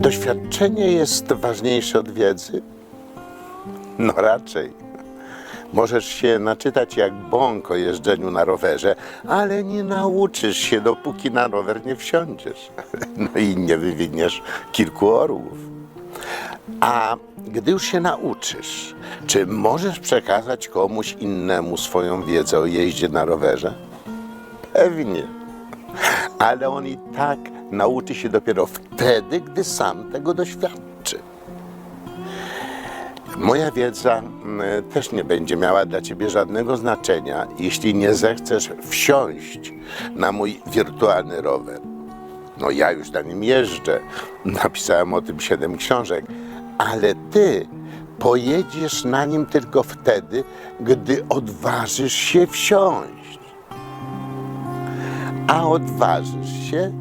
Doświadczenie jest ważniejsze od wiedzy? No raczej. Możesz się naczytać jak bąk o jeżdżeniu na rowerze, ale nie nauczysz się, dopóki na rower nie wsiądziesz. No i nie wywiniesz kilku orłów. A gdy już się nauczysz, czy możesz przekazać komuś innemu swoją wiedzę o jeździe na rowerze? Pewnie. Ale on i tak nauczy się dopiero wtedy, gdy sam tego doświadczy. Moja wiedza mm, też nie będzie miała dla ciebie żadnego znaczenia, jeśli nie zechcesz wsiąść na mój wirtualny rower. No ja już na nim jeżdżę, napisałem o tym siedem książek, ale ty pojedziesz na nim tylko wtedy, gdy odważysz się wsiąść. A odważysz się,